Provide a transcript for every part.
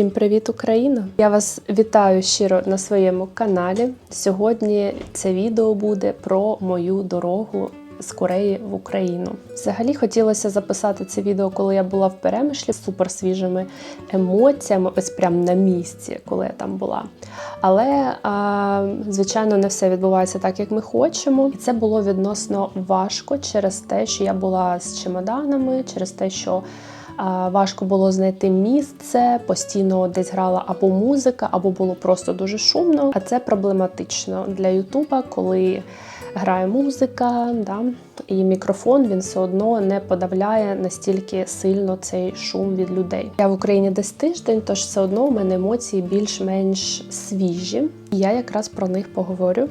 Всім привіт, Україна! Я вас вітаю щиро на своєму каналі. Сьогодні це відео буде про мою дорогу з Кореї в Україну. Взагалі хотілося записати це відео, коли я була в перемишлі з супер свіжими емоціями, ось прям на місці, коли я там була. Але а, звичайно не все відбувається так, як ми хочемо. І це було відносно важко через те, що я була з чемоданами, через те, що важко було знайти місце, постійно десь грала або музика, або було просто дуже шумно. А це проблематично для Ютуба, коли грає музика, да, і мікрофон він все одно не подавляє настільки сильно цей шум від людей. Я в Україні десь тиждень, тож все одно у мене емоції більш-менш свіжі. І я якраз про них поговорю.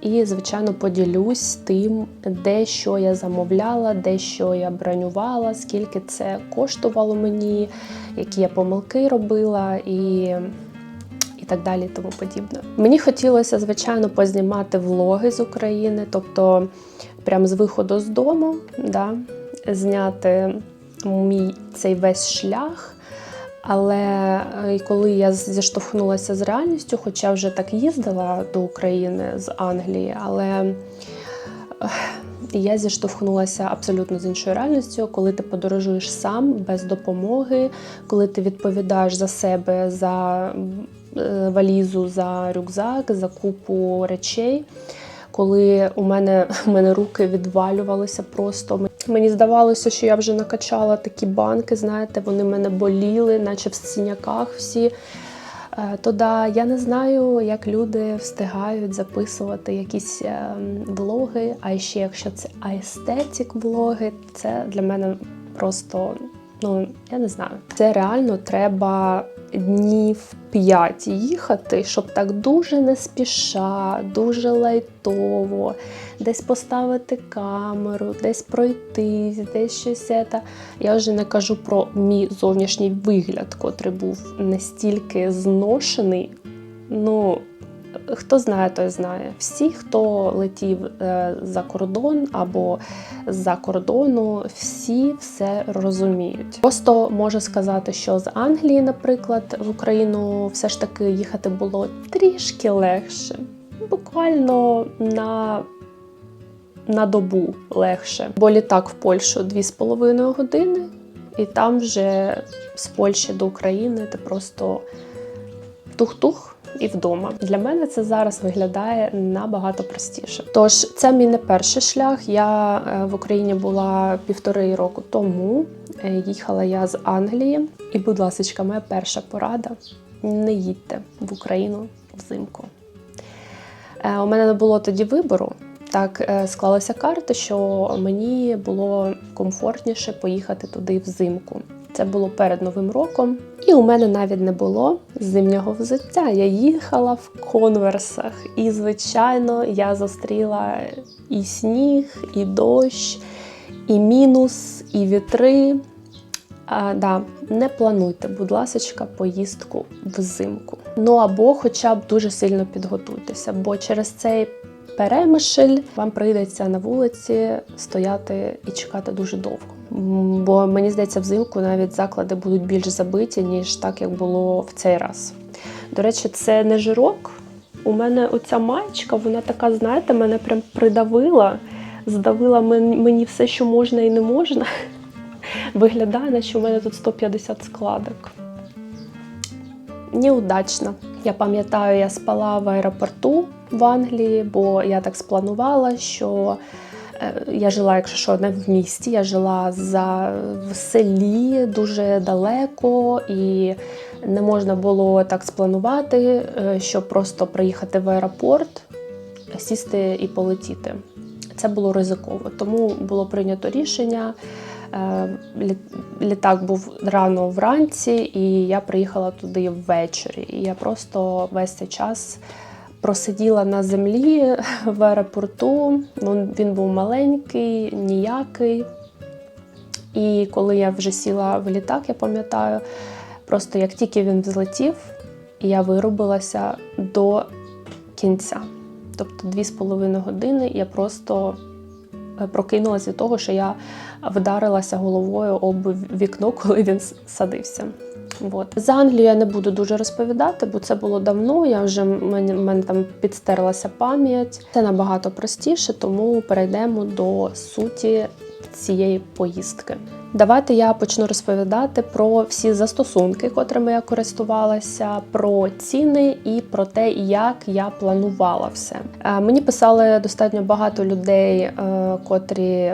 І, звичайно, поділюсь тим, де що я замовляла, де що я бронювала, скільки це коштувало мені, які я помилки робила і, і так далі, і тому подібне. Мені хотілося, звичайно, познімати влоги з України, тобто прямо з виходу з дому, да, зняти мій цей весь шлях. Але е, коли я зіштовхнулася з реальністю, хоча вже так їздила до України з Англії, але е, я зіштовхнулася абсолютно з іншою реальністю, коли ти подорожуєш сам без допомоги, коли ти відповідаєш за себе, за е, валізу, за рюкзак, за купу речей. Коли у мене у мене руки відвалювалися просто. Мені здавалося, що я вже накачала такі банки, знаєте, вони мене боліли, наче в синяках всі. То да, я не знаю, як люди встигають записувати якісь влоги, а ще якщо це аестетик влоги, це для мене просто, ну, я не знаю. Це реально треба днів 5 їхати, щоб так дуже не спіша, дуже лайтово, десь поставити камеру, десь пройтись, десь щось. Це. Я вже не кажу про мій зовнішній вигляд, котрий був настільки зношений. Ну, Хто знає, той знає. Всі, хто летів е, за кордон або з-за кордону, всі все розуміють. Просто можу сказати, що з Англії, наприклад, в Україну все ж таки їхати було трішки легше, буквально на на добу легше. Бо літак в Польщу 2,5 години, і там вже з Польщі до України ти просто тух-тух і вдома. Для мене це зараз виглядає набагато простіше. Тож це мій не перший шлях. Я е, в Україні була півтори року тому. Е, їхала я з Англії, і, будь ласка, моя перша порада: не їдьте в Україну взимку. Е, у мене не було тоді вибору. Так склалися карти, що мені було комфортніше поїхати туди взимку. Це було перед Новим роком. І у мене навіть не було зимнього взуття. Я їхала в конверсах. І, звичайно, я зустріла і сніг, і дощ, і мінус, і вітри. А, да, Не плануйте, будь ласка, поїздку взимку. Ну або хоча б дуже сильно підготуйтеся, бо через цей перемишель вам прийдеться на вулиці стояти і чекати дуже довго. Бо мені здається, взимку навіть заклади будуть більш забиті, ніж так, як було в цей раз. До речі, це не жирок. У мене оця маєчка, вона така, знаєте, мене прям придавила, здавила мені все, що можна і не можна. Виглядає, наче у мене тут 150 складок. Неудачно. Я пам'ятаю, я спала в аеропорту в Англії, бо я так спланувала, що я жила, якщо що, не в місті, я жила за в селі дуже далеко, і не можна було так спланувати, е, щоб просто приїхати в аеропорт, сісти і полетіти. Це було ризиково, тому було прийнято рішення. Е, літак був рано вранці, і я приїхала туди ввечері. І я просто весь цей час просиділа на землі в аеропорту. Він був маленький, ніякий. І коли я вже сіла в літак, я пам'ятаю, просто як тільки він взлетів, я виробилася до кінця. Тобто дві з половиною години я просто е, прокинулася від того, що я вдарилася головою об вікно, коли він садився. От. За Англію я не буду дуже розповідати, бо це було давно. Я вже мені, мене там підстерлася пам'ять. Це набагато простіше, тому перейдемо до суті цієї поїздки. Давайте я почну розповідати про всі застосунки, котрими я користувалася, про ціни і про те, як я планувала все. Е, Мені писали достатньо багато людей, е, котрі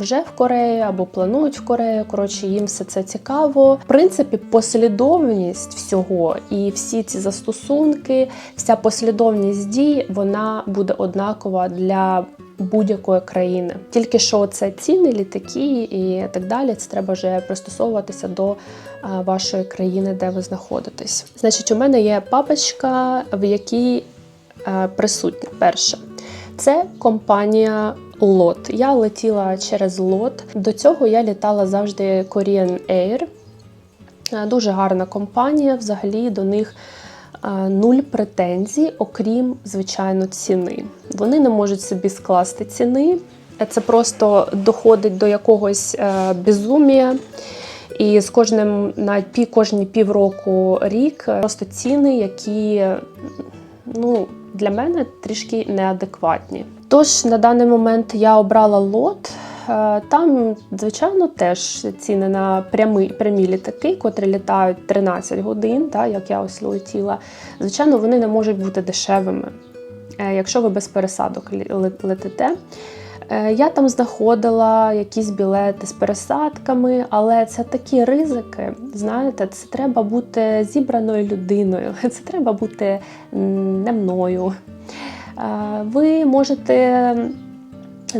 вже в Кореї або планують в Корею. Коротше, їм все це цікаво. В принципі, послідовність всього і всі ці застосунки, вся послідовність дій, вона буде однакова для будь-якої країни. Тільки що це ціни, літаки і так далі. Це треба вже пристосовуватися до вашої країни, де ви знаходитесь. Значить, у мене є папочка, в якій е, присутня перше. Це компанія Лот. Я летіла через Лот. До цього я літала завжди Korean Air. Е, Дуже гарна компанія. Взагалі до них е, нуль претензій, окрім, звичайно, ціни. Вони не можуть собі скласти ціни. Це просто доходить до якогось е, безумія. І з кожним на пі, кожні півроку рік е, просто ціни, які ну, для мене трішки неадекватні. Тож на даний момент я обрала лот. Е, Там, звичайно, теж ціни на прямі, прямі літаки, котрі літають 13 годин, так, як я ось летіла. Звичайно, вони не можуть бути дешевими, е, якщо ви без пересадок летите. Е, Я там знаходила якісь білети з пересадками, але це такі ризики. Знаєте, це треба бути зібраною людиною, це треба бути не мною. Ви можете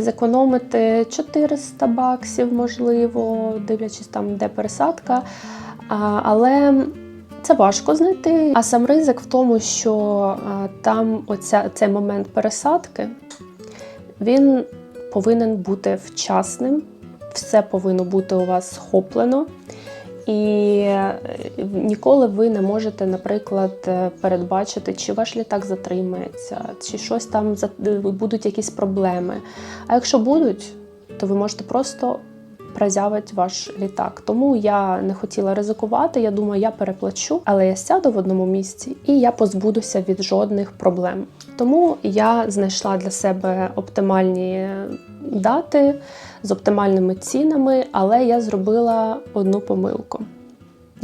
зекономити 400 баксів, можливо, дивлячись там, де пересадка. Але це важко знайти. А сам ризик в тому, що там оця, цей момент пересадки він повинен бути вчасним, все повинно бути у вас схоплено. І е, ніколи ви не можете, наприклад, е, передбачити, чи ваш літак затримається, чи щось там е, будуть якісь проблеми. А якщо будуть, то ви можете просто прозявити ваш літак. Тому я не хотіла ризикувати. Я думаю, я переплачу, але я сяду в одному місці і я позбудуся від жодних проблем. Тому я знайшла для себе оптимальні дати з оптимальними цінами, але я зробила одну помилку.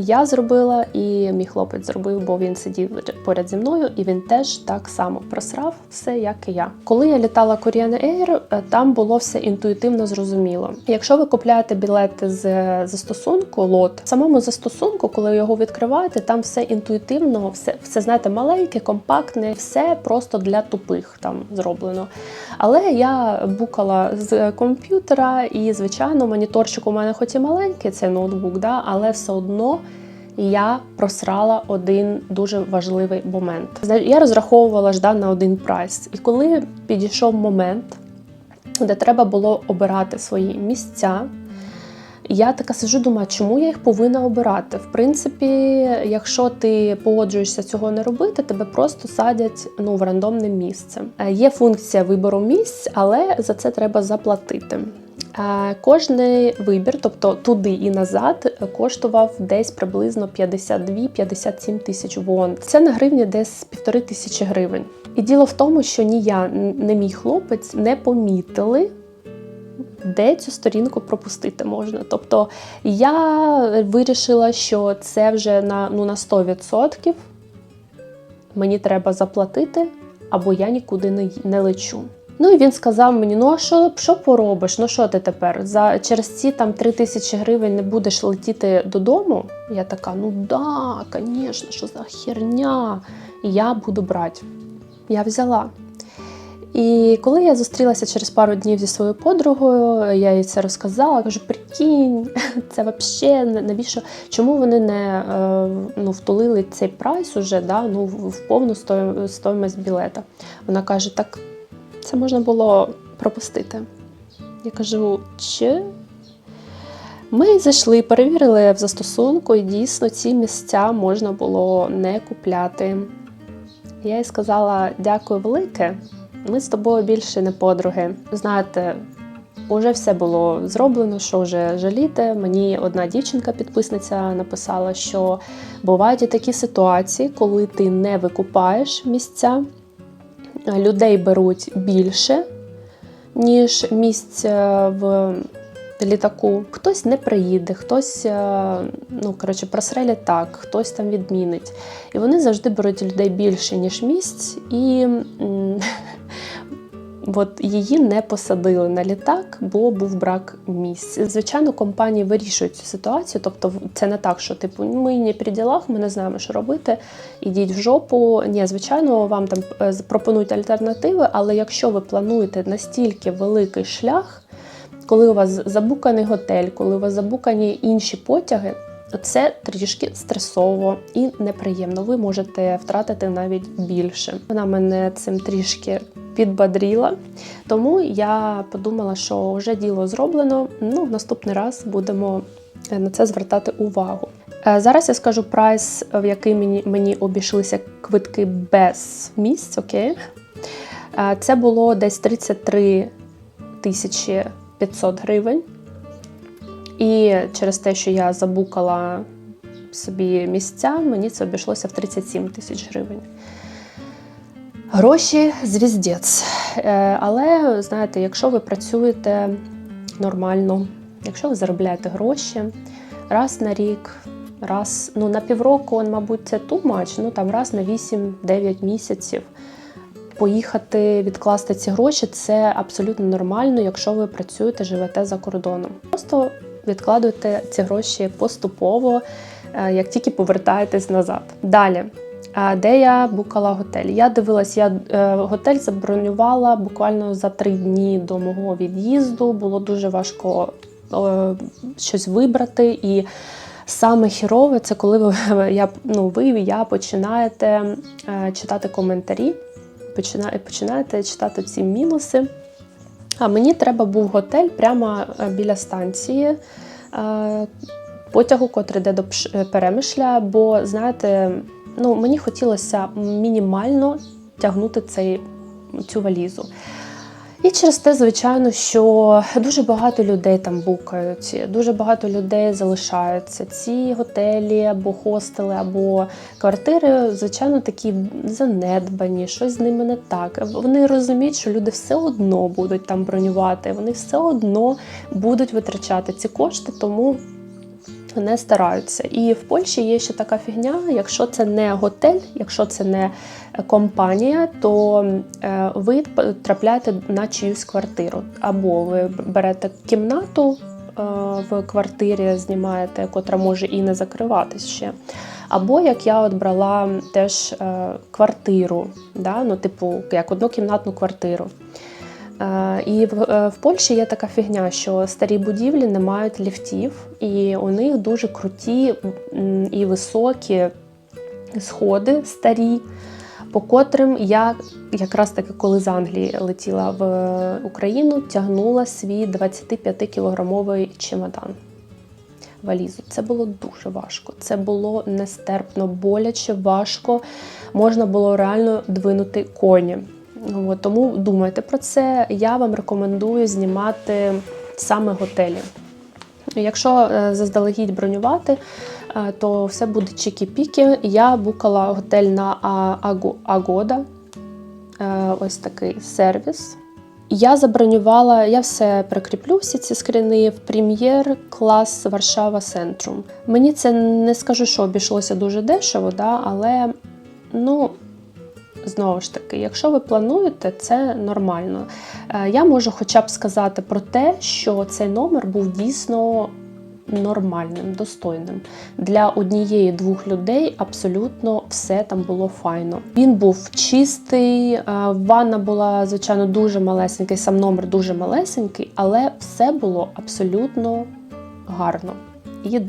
Я зробила і мій хлопець зробив, бо він сидів поряд зі мною, і він теж так само просрав все, як і я. Коли я літала Korean Air, е, там було все інтуїтивно зрозуміло. Якщо ви купляєте білети з застосунку лот, в самому застосунку, коли його відкриваєте, там все інтуїтивно, все, все знаєте, маленьке, компактне, все просто для тупих там зроблено. Але я букала з комп'ютера, і звичайно, моніторчик у мене хоч і маленький, це ноутбук, да, але все одно я просрала один дуже важливий момент. Я розраховувала ж да, на один прайс. І коли підійшов момент, де треба було обирати свої місця. Я така сижу, думаю, чому я їх повинна обирати? В принципі, якщо ти погоджуєшся цього не робити, тебе просто садять ну, в рандомне місце. Е, Є функція вибору місць, але за це треба заплатити. Кожний вибір, тобто туди і назад, коштував десь приблизно 52-57 тисяч вон. Це на гривні десь півтори тисячі гривень. І діло в тому, що ні я, ні мій хлопець не помітили, де цю сторінку пропустити можна. Тобто я вирішила, що це вже на, ну, на 100% мені треба заплатити, або я нікуди не, не лечу. Ну і він сказав мені: ну а що, що поробиш? Ну що ти тепер? За через ці там 3 тисячі гривень не будеш летіти додому? Я така, ну да, звісно, що за херня. Я буду брати. Я взяла. І коли я зустрілася через пару днів зі своєю подругою, я їй це розказала. Кажу, прикинь, це взагалі навіщо? Чому вони не е, ну, втулили цей прайс уже да, ну, в повну стоїмость білета? Вона каже: так це можна було пропустити. Я кажу, чи? Ми зайшли, перевірили в застосунку, і дійсно ці місця можна було не купляти. Я їй сказала дякую велике. Ми з тобою більше не подруги. Знаєте, Уже все було зроблено, що вже жаліти. Мені одна дівчинка-підписниця написала, що бувають і такі ситуації, коли ти не викупаєш місця, людей беруть більше, ніж місць в літаку. Хтось не приїде, хтось е, ну, коротше, просре літак, хтось там відмінить. І вони завжди беруть людей більше, ніж місць, і от її не посадили на літак, бо був брак місць. Звичайно, компанії вирішують цю ситуацію. Тобто, це не так, що типу ми не при ділах, ми не знаємо, що робити. Ідіть в жопу. Ні, звичайно, вам там е, пропонують альтернативи, але якщо ви плануєте настільки великий шлях, коли у вас забуканий готель, коли у вас забукані інші потяги, це трішки стресово і неприємно. Ви можете втратити навіть більше. Вона мене цим трішки підбадріла, тому я подумала, що вже діло зроблено. Ну, в наступний раз будемо е, на це звертати увагу. Е, Зараз я скажу прайс, в який мені, мені обійшлися квитки без місць. Окей. Е, Це було десь 33 тисячі 500 гривень. І через те, що я забукала собі місця, мені це обійшлося в 37 тисяч гривень. Гроші звіздець. Е, Але знаєте, якщо ви працюєте нормально, якщо ви заробляєте гроші раз на рік, раз ну на півроку, мабуть, це too much, ну там раз на 8-9 місяців. Поїхати відкласти ці гроші це абсолютно нормально, якщо ви працюєте, живете за кордоном. Просто відкладуйте ці гроші поступово, е, як тільки повертаєтесь назад. Далі. Де я букала готель? Я дивилась, я е, готель забронювала буквально за три дні до мого від'їзду. Було дуже важко е, щось вибрати. І саме хірове це коли ви, я, ну, ви я починаєте е, читати коментарі, почина- починаєте читати ці мінуси. А мені треба був готель прямо е, біля станції е, потягу, котрий йде до е, Перемишля, бо знаєте, ну, мені хотілося мінімально тягнути цей, цю валізу. І через те, звичайно, що дуже багато людей там букають, дуже багато людей залишаються. Ці готелі або хостели, або квартири, звичайно, такі занедбані, щось з ними не так. Вони розуміють, що люди все одно будуть там бронювати, вони все одно будуть витрачати ці кошти, тому не стараються. І в Польщі є ще така фігня: якщо це не готель, якщо це не е, компанія, то е, ви трапляєте на чиюсь квартиру. Або ви берете кімнату е, в квартирі, знімаєте, котра може і не закриватись ще. Або як я от брала теж квартиру, да? ну, типу, як однокімнатну квартиру. Е, І в, е, в Польщі є така фігня, що старі будівлі не мають ліфтів, і у них дуже круті і високі сходи старі, по котрим я якраз таки, коли з Англії летіла в Україну, тягнула свій 25-кілограмовий чемодан. Валізу. Це було дуже важко. Це було нестерпно, боляче, важко. Можна було реально двинути коні. От, тому думайте про це. Я вам рекомендую знімати саме готелі. Якщо е, заздалегідь бронювати, е, то все буде чікі-піки. Я букала готель на Агода. Е, Ось такий сервіс. Я забронювала, я все прикріплю всі ці скріни в прем'єр клас Варшава Центрум. Мені це не скажу, що обійшлося дуже дешево, да, але ну. Знову ж таки, якщо ви плануєте, це нормально. Е, Я можу хоча б сказати про те, що цей номер був дійсно нормальним, достойним. Для однієї-двох людей абсолютно все там було файно. Він був чистий, е, ванна була, звичайно, дуже малесенька, сам номер дуже малесенький, але все було абсолютно гарно. І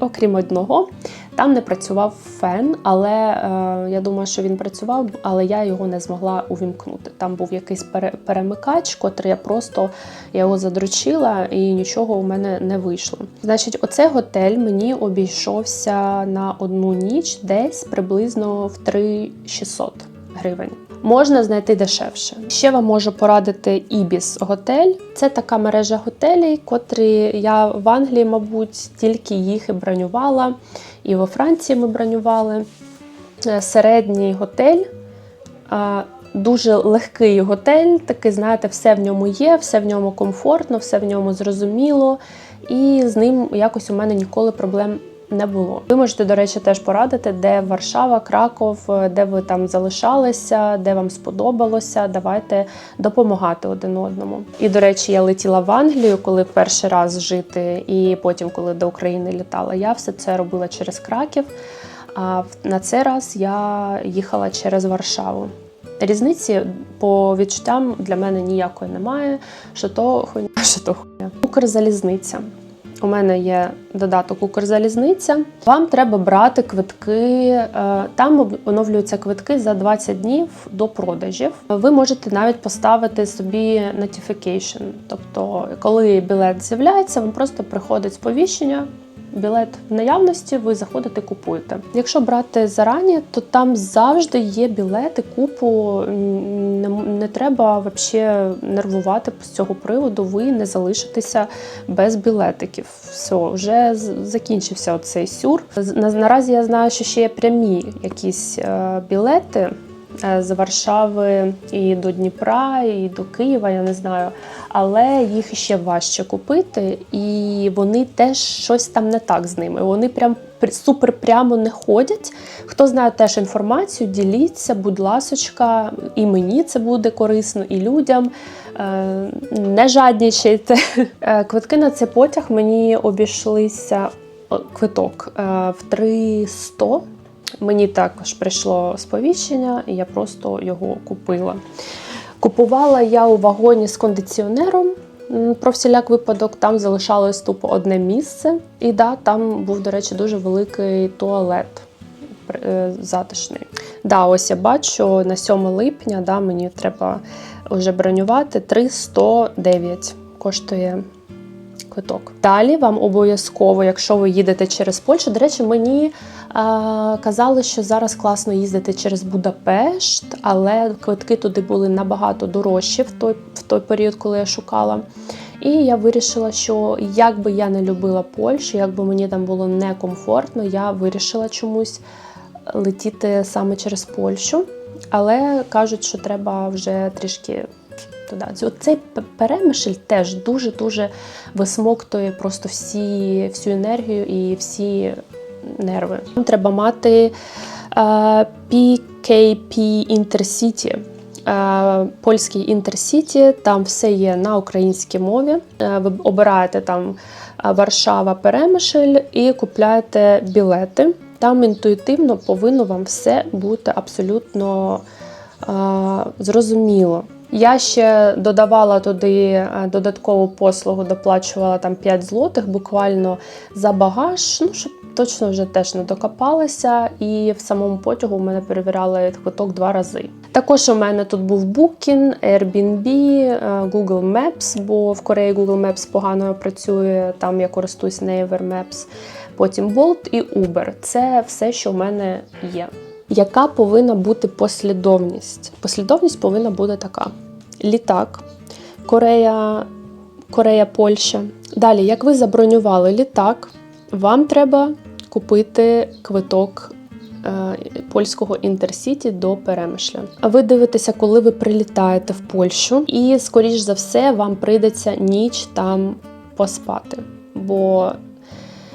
окрім одного, там не працював фен, але е, я думаю, що він працював, але я його не змогла увімкнути. Там був якийсь пере- перемикач, котрий я просто я його задручила і нічого у мене не вийшло. Значить, оцей готель мені обійшовся на одну ніч десь приблизно в 3600 гривень. Можна знайти дешевше. Ще вам можу порадити Ibis готель. Це така мережа готелей, котрі я в Англії, мабуть, тільки їх і бронювала. І во Франції ми бронювали. Е, Середній готель. Дуже легкий готель, такий, знаєте, все в ньому є, все в ньому комфортно, все в ньому зрозуміло, і з ним якось у мене ніколи проблем не було. Ви можете, до речі, теж порадити, де Варшава, Краков, де ви там залишалися, де вам сподобалося. Давайте допомагати один одному. І до речі, я летіла в Англію, коли перший раз жити, і потім, коли до України літала, я все це робила через Краків. А на цей раз я їхала через Варшаву. Різниці по відчуттям для мене ніякої немає. Що то хуйня, що то хуйня. Укрзалізниця. У мене є додаток Укрзалізниця. Вам треба брати квитки. е, Там оновлюються квитки за 20 днів до продажів. Ви можете навіть поставити собі notification. Тобто, коли білет з'являється, вам просто приходить сповіщення. Білет в наявності, ви заходите, купуєте. Якщо брати зарані, то там завжди є білети, купу. Не, не треба взагалі нервувати з цього приводу. Ви не залишитеся без білетиків. Все, вже закінчився оцей сюр. Наразі я знаю, що ще є прямі якісь е, білети. Е, З Варшави і до Дніпра, і до Києва, я не знаю. Але їх ще важче купити, і вони теж щось там не так з ними. Вони прям пр- супер прямо не ходять. Хто знає теж інформацію, діліться, будь ласочка, і мені це буде корисно, і людям. Е, Не жаднічайте. Е, Квитки на цей потяг мені обійшлися квиток в 300. Мені також прийшло сповіщення, і я просто його купила. Купувала я у вагоні з кондиціонером. Про всіляк випадок там залишалось тупо одне місце. І да, там був, до речі, дуже великий туалет е, затишний. Да, ось я бачу на 7 липня да, мені треба вже бронювати 309 коштує квиток. Далі вам обов'язково, якщо ви їдете через Польщу, до речі, мені казали, що зараз класно їздити через Будапешт, але квитки туди були набагато дорожчі в той, в той період, коли я шукала. І я вирішила, що як би я не любила Польщу, як би мені там було некомфортно, я вирішила чомусь летіти саме через Польщу. Але кажуть, що треба вже трішки туди. Цей перемишль теж дуже-дуже висмоктує просто всі, всю енергію і всі нерви. Треба мати е, PKP Intercity. Е, Польський Інтерсіті, там все є на українській мові. Е, Ви обираєте там е, Варшава Перемишль і купляєте білети. Там інтуїтивно повинно вам все бути абсолютно е, зрозуміло. Я ще додавала туди е, додаткову послугу, доплачувала там 5 злотих буквально за багаж, ну щоб точно вже теж не докопалися. І в самому потягу у мене перевіряли квиток два рази. Також у мене тут був Booking, Airbnb, е, Google Maps, бо в Кореї Google Maps погано працює, там я користуюсь Naver Maps. Потім Bolt і Uber. Це все, що в мене є. Яка повинна бути послідовність? Послідовність повинна бути така: літак, Корея, Корея, Польща. Далі, як ви забронювали літак, вам треба купити квиток е, польського інтерсіті до Перемишля. А ви дивитеся, коли ви прилітаєте в Польщу, і, скоріш за все, вам прийдеться ніч там поспати. Бо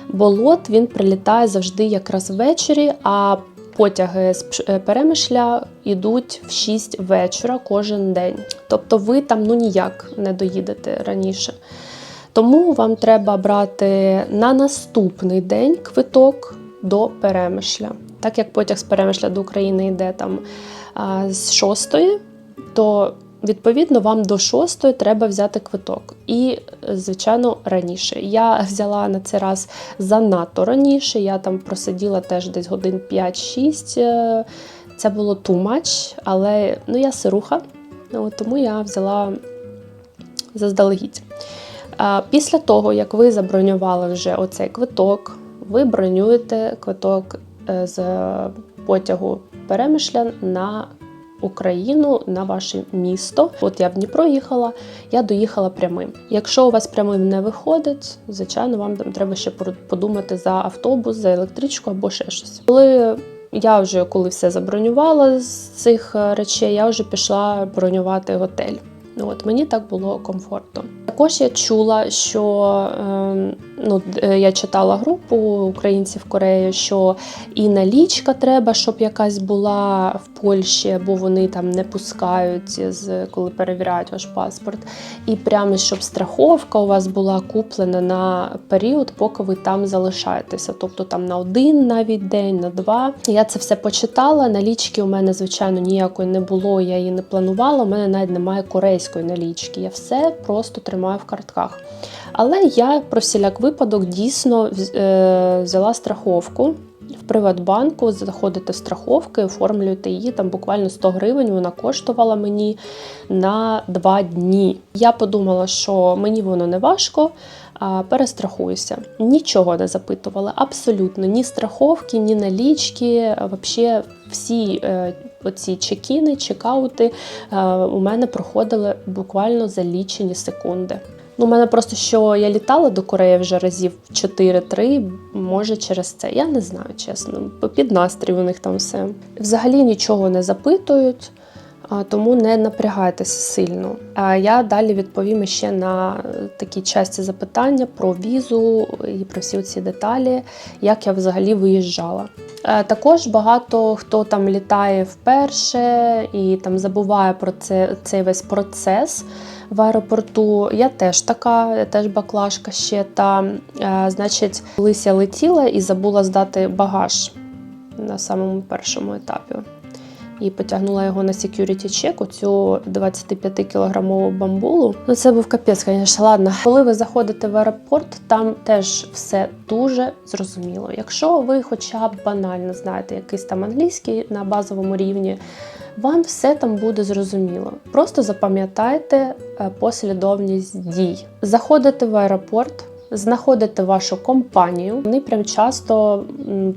болот він прилітає завжди якраз ввечері, а потяги з е, перемишля йдуть в 6 вечора кожен день. Тобто ви там ну ніяк не доїдете раніше. Тому вам треба брати на наступний день квиток до перемишля. Так як потяг з перемишля до України йде там з 6, то відповідно вам до 6 треба взяти квиток. І, звичайно, раніше. Я взяла на цей раз занадто раніше. Я там просиділа теж десь годин 5-6. Е, Це було too much, але ну, я сируха, тому я взяла заздалегідь. Після того, як ви забронювали вже оцей квиток, ви бронюєте квиток е, з потягу Перемишля на Україну на ваше місто. От я в Дніпро їхала, я доїхала прямим. Якщо у вас прямим не виходить, звичайно, вам там треба ще подумати за автобус, за електричку або ще щось. Коли я вже коли все забронювала з цих е, речей, я вже пішла бронювати готель. Ну, От мені так було комфортно. Також я чула, що е, ну, е, я читала групу українців Кореї, що і налічка треба, щоб якась була в Польщі, бо вони там не пускають, коли перевіряють ваш паспорт. І прямо щоб страховка у вас була куплена на період, поки ви там залишаєтеся. Тобто там на один навіть день, на два. Я це все почитала. Налічки у мене, звичайно, ніякої не було, я її не планувала. У мене навіть немає корейської налічки. Я все просто тримаю в картках. Але я про всіляк випадок дійсно е, взяла страховку. В Приватбанку заходите в страховки, оформлюєте її там буквально 100 гривень. Вона коштувала мені на 2 дні. Я подумала, що мені воно не важко, перестрахуюся. Нічого не запитувала, абсолютно ні страховки, ні налічки. Взагалі, всі е, оці чекіни, чекаути е, у мене проходили буквально за лічені секунди. Ну, у мене просто що я літала до Кореї вже разів 4-3, може через це. Я не знаю, чесно. Під настрій у них там все. Взагалі нічого не запитують, тому не напрягайтеся сильно. А я далі відповім ще на е, такі часті запитання про візу і про всі ці деталі, як я взагалі виїжджала. Е, Також багато хто там літає вперше і там забуває про це, цей весь процес в аеропорту. Я теж така, я теж баклажка ще. Та, е, значить, колись я летіла і забула здати багаж на самому першому етапі. І потягнула його на security check, оцю 25-кілограмову бамбулу. Ну це був капець, звісно. Ладно, коли ви заходите в аеропорт, там теж все дуже зрозуміло. Якщо ви хоча б банально знаєте якийсь там англійський на базовому рівні, вам все там буде зрозуміло. Просто запам'ятайте е, послідовність дій. Заходите в аеропорт. Знаходите вашу компанію. Вони прям часто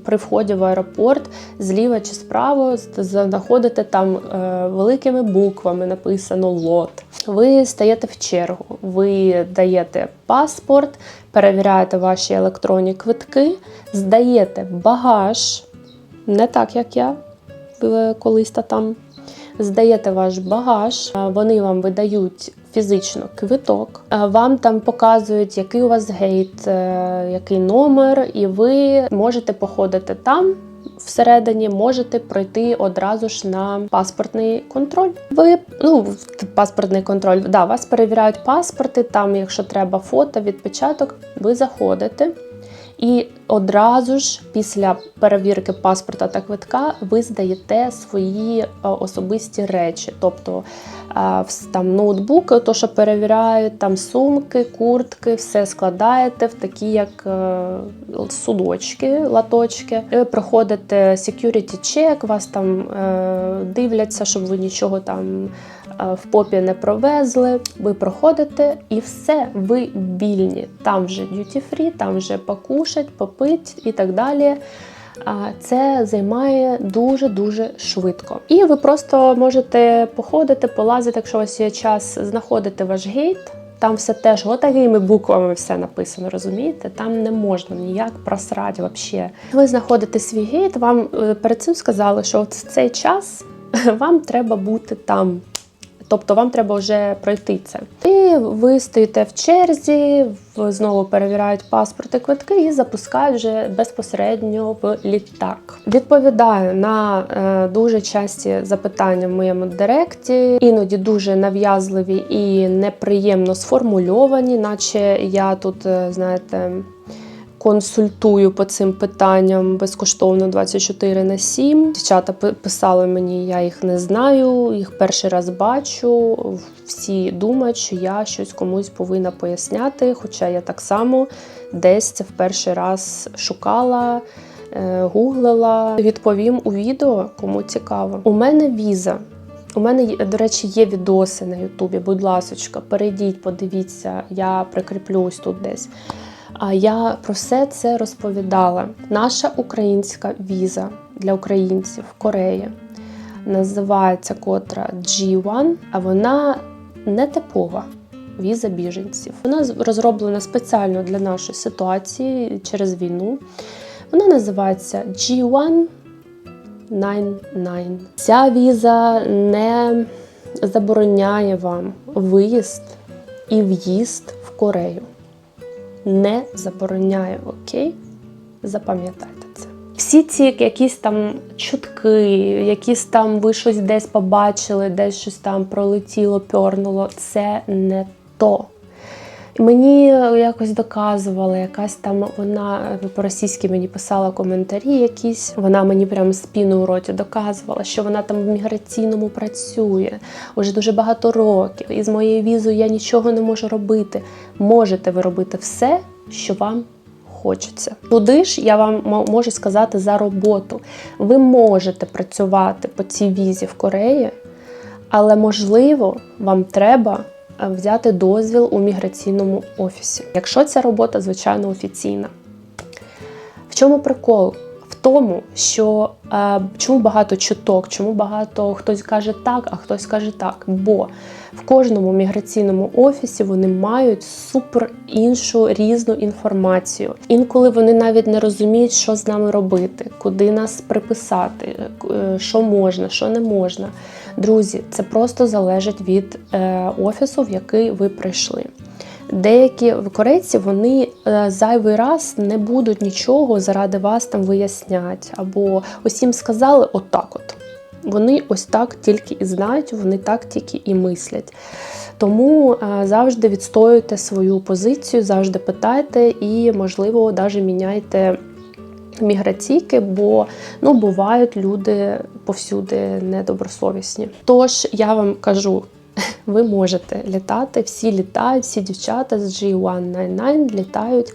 при вході в аеропорт зліва чи справа знаходите там е, великими буквами написано лот. Ви стаєте в чергу, ви даєте паспорт, перевіряєте ваші електронні квитки, здаєте багаж, не так як я колись та там. Здаєте ваш багаж, вони вам видають фізично квиток, вам там показують, який у вас гейт, е, який номер, і ви можете походити там. Всередині можете пройти одразу ж на паспортний контроль. Ви ну паспортний контроль, да, вас перевіряють паспорти. Там, якщо треба фото, відпечаток, ви заходите. І одразу ж після перевірки паспорта та квитка ви здаєте свої е, особисті речі, тобто е, там ноутбуки, то що перевіряють, там сумки, куртки, все складаєте в такі як е, судочки, латочки. Ви проходите security check, вас там дивляться, щоб ви нічого там в попі не провезли. Ви проходите і все, ви вільні. Там вже duty free, там вже покушать, попить і так далі. Це займає дуже-дуже швидко. І ви просто можете походити, полазити, якщо у вас є час, знаходити ваш гейт. Там все теж отакими буквами все написано, розумієте? Там не можна ніяк просрати взагалі. Ви знаходите свій гейт, вам е, перед цим сказали, що в цей час вам треба бути там. Тобто вам треба вже пройти це. І ви стоїте в черзі, знову перевіряють паспорти, квитки і запускають вже безпосередньо в літак. Відповідаю на е, дуже часті запитання в моєму директі, іноді дуже нав'язливі і неприємно сформульовані, наче я тут, е, знаєте. Консультую по цим питанням безкоштовно 24 на 7. Дівчата писали мені, я їх не знаю, їх перший раз бачу. Всі думають, що я щось комусь повинна поясняти, хоча я так само десь це в перший раз шукала, е, гуглила. Відповім у відео, кому цікаво. У мене віза. У мене, до речі, є відоси на Ютубі. Будь ласочка, перейдіть, подивіться, я прикріплю ось тут десь. А я про все це розповідала. Наша українська віза для українців в Кореї називається котра G1, а вона не типова віза біженців. Вона розроблена спеціально для нашої ситуації через війну. Вона називається G1 99. Ця віза не забороняє вам виїзд і в'їзд в Корею. Не забороняє, окей? Запам'ятайте це. Всі ці якісь там чутки, якісь там ви щось десь побачили, десь щось там пролетіло, пьорнуло, це не то. Мені якось доказувала, якась там вона по-російськи мені писала коментарі якісь. Вона мені прям спіну у роті доказувала, що вона там в міграційному працює уже дуже багато років. І з моєю візою я нічого не можу робити. Можете ви робити все, що вам хочеться. Туди ж я вам можу сказати за роботу. Ви можете працювати по цій візі в Кореї, але можливо вам треба е, взяти дозвіл у міграційному офісі, якщо ця робота, звичайно, офіційна. В чому прикол? В тому, що е, чому багато чуток, чому багато хтось каже так, а хтось каже так. Бо в кожному міграційному офісі вони мають супер іншу різну інформацію. Інколи вони навіть не розуміють, що з нами робити, куди нас приписати, е, що можна, що не можна. Друзі, це просто залежить від е, офісу, в який ви прийшли. Деякі корейці вони е, зайвий раз не будуть нічого заради вас там вияснять, або їм сказали отак от. Вони ось так тільки і знають, вони так тільки і мислять. Тому е, завжди відстоюйте свою позицію, завжди питайте і, можливо, навіть міняйте міграційки, бо ну, бувають люди повсюди недобросовісні. Тож я вам кажу. Ви можете літати, всі літають, всі дівчата з G199 літають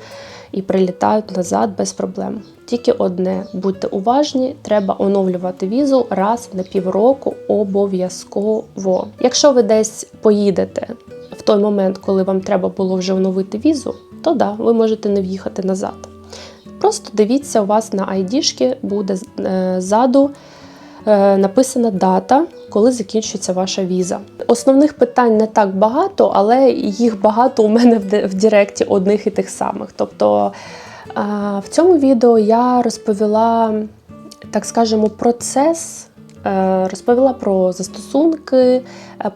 і прилітають назад без проблем. Тільки одне: будьте уважні, треба оновлювати візу раз на півроку обов'язково. Якщо ви десь поїдете в той момент, коли вам треба було вже оновити візу, то да, ви можете не в'їхати назад. Просто дивіться, у вас на ID буде е, ззаду е, написана дата, коли закінчується ваша віза. Основних питань не так багато, але їх багато у мене в, Директі одних і тих самих. Тобто е, в цьому відео я розповіла, так скажемо, процес. Е, Розповіла про застосунки, е,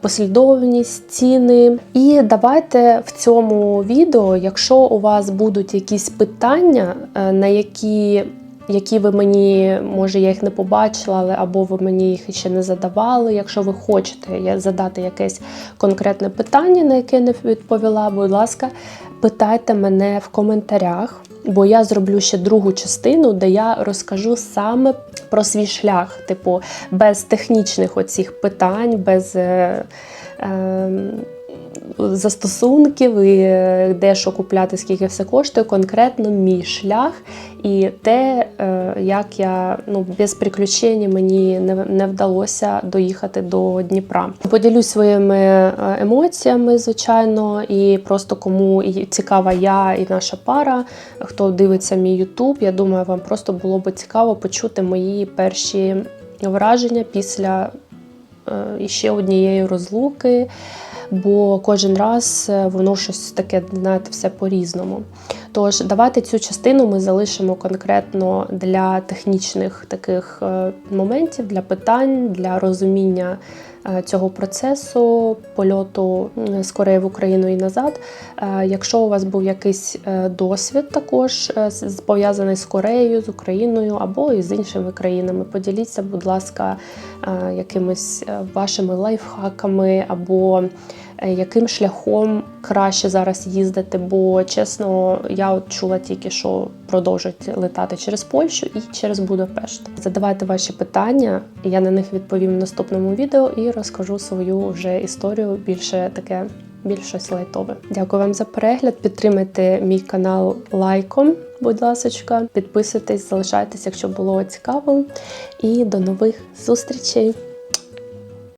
послідовність, ціни. І давайте в цьому відео, якщо у вас будуть якісь питання, е, на які які ви мені, може, я їх не побачила, але або ви мені їх ще не задавали. Якщо ви хочете задати якесь конкретне питання, на яке не відповіла, будь ласка, питайте мене в коментарях, бо я зроблю ще другу частину, де я розкажу саме про свій шлях, типу, без технічних оцих питань, без. Е, е, Застосунків, і е, де що купляти, скільки все коштує, конкретно мій шлях і те, е, як я ну без приключень мені не, не вдалося доїхати до Дніпра. Поділюсь своїми е, емоціями, звичайно, і просто кому цікава я і наша пара, хто дивиться мій Ютуб. Я думаю, вам просто було би цікаво почути мої перші враження після іще однієї розлуки. Бо кожен раз е, воно щось таке, знаєте, все по-різному. Тож давайте цю частину ми залишимо конкретно для технічних таких е, моментів, для питань, для розуміння цього процесу польоту з Кореї в Україну і назад. Е, Якщо у вас був якийсь е, досвід також е, пов'язаний з Кореєю, з Україною або і з іншими країнами, поділіться, будь ласка, е, якимись е, вашими лайфхаками або е, яким шляхом краще зараз їздити, бо чесно, я от чула тільки, що продовжують летати через Польщу і через Будапешт. Задавайте ваші питання, я на них відповім в наступному відео і розкажу свою вже історію більше таке. Більш щось лайтове. Дякую вам за перегляд. Підтримайте мій канал лайком, будь ласка. Підписуйтесь, залишайтесь, якщо було цікаво. І до нових зустрічей!